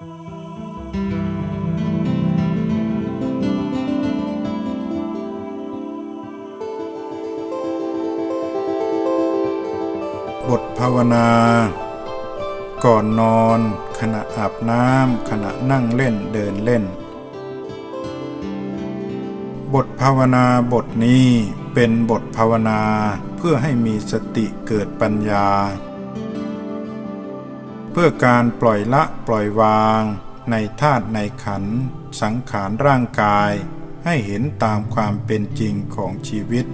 บทภาวนา ก่อนนอน ขณะอาบน้ำขณะนั่งเล่นเดินเล่น บทภาวนาบทนี้เป็นบทภาวนาเพื่อให้มีสติเกิดปัญญา เพื่อการปล่อยละปล่อยวางในธาตุในขัน สังขารร่างกาย ให้เห็นตามความเป็นจริงของชีวิต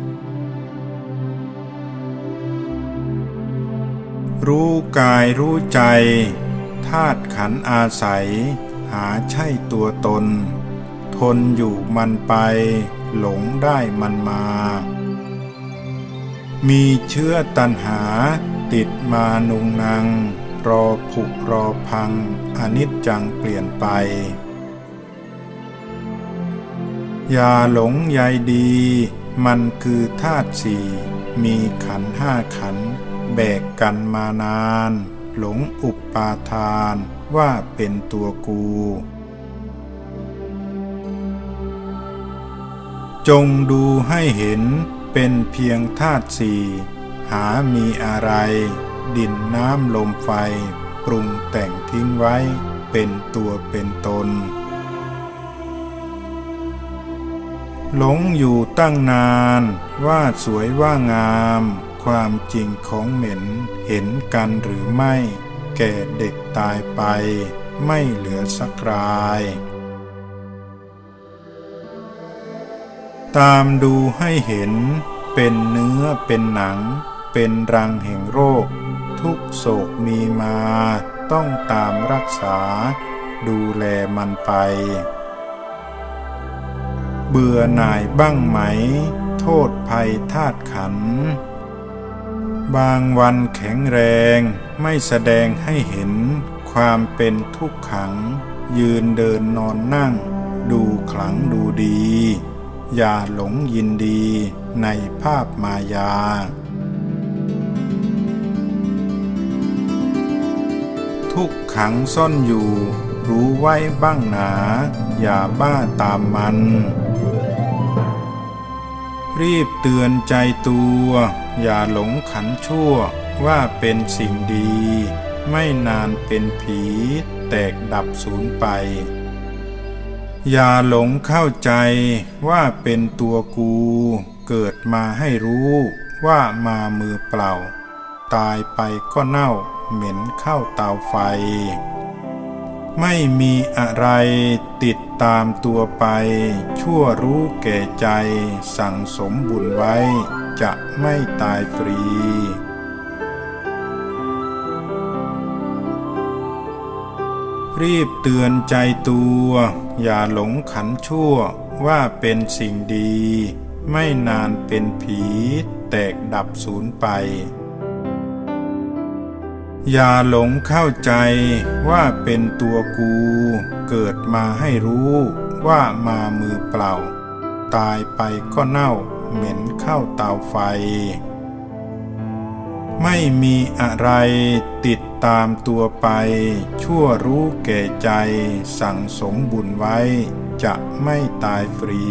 รู้กายรู้ใจธาตุขันอาศัย หาใช่ตัวตน ทนอยู่มันไป หลงได้มันมา มีเชื้อตันหาติดมานุงนัง รอผุรอพัง อนิจจังเปลี่ยนไป อย่าหลงใยดี มันคือธาตุสี่ มีขันห้าขัน แบกกันมานาน หลงอุปปาทานว่าเป็นตัวกู จงดูให้เห็นเป็นเพียงธาตุสี่ หามีอะไร ดินน้ำลมไฟ ปรุงแต่งทิ้งไว้เป็นตัวเป็นตน หลงอยู่ตั้งนานว่าสวยว่างาม ความจริงของเหม็นเห็นกันหรือไม่ แก่เด็กตายไป ไม่เหลือสักรายตามดูให้เห็นเป็นเนื้อเป็นหนัง เป็นรังแห่งโรค ทุกโศกมีมา ต้องตามรักษา ดูแลมันไป เบื่อหน่ายบ้างไหม โทษภัยธาตุขัน บางวันแข็งแรงไม่แสดงให้เห็น ความเป็นทุกขัง ยืนเดินนอนนั่ง ดูขลังดูดี อย่าหลงยินดีในภาพมายา ทุกขังซ่อนอยู่ รู้ไว้บ้างหนา อย่าบ้าตามมัน รีบเตือนใจตัว อย่าหลงขันชั่วว่าเป็นสิ่งดี ไม่นานเป็นผี แตกดับสูญไป อย่าหลงเข้าใจว่าเป็นตัวกู เกิดมาให้รู้ว่ามามือเปล่า ตายไปก็เน่า เหม็นเข้าเตาไฟ ไม่มีอะไรติดตามตัวไป ชั่วรู้แก่ใจสั่งสมบุญไว้ จะไม่ตายฟรีรีบเตือนใจตัว อย่าหลงขันชั่วว่าเป็นสิ่งดี ไม่นานเป็นผี แตกดับสูญไป อย่าหลงเข้าใจว่าเป็นตัวกู เกิดมาให้รู้ว่ามามือเปล่า ตายไปก็เน่าเหม็นเข้าเตาไฟ ไม่มีอะไรติดตามตัวไป ชั่วรู้แก่ใจสั่งสมบุญไว้ จะไม่ตายฟรี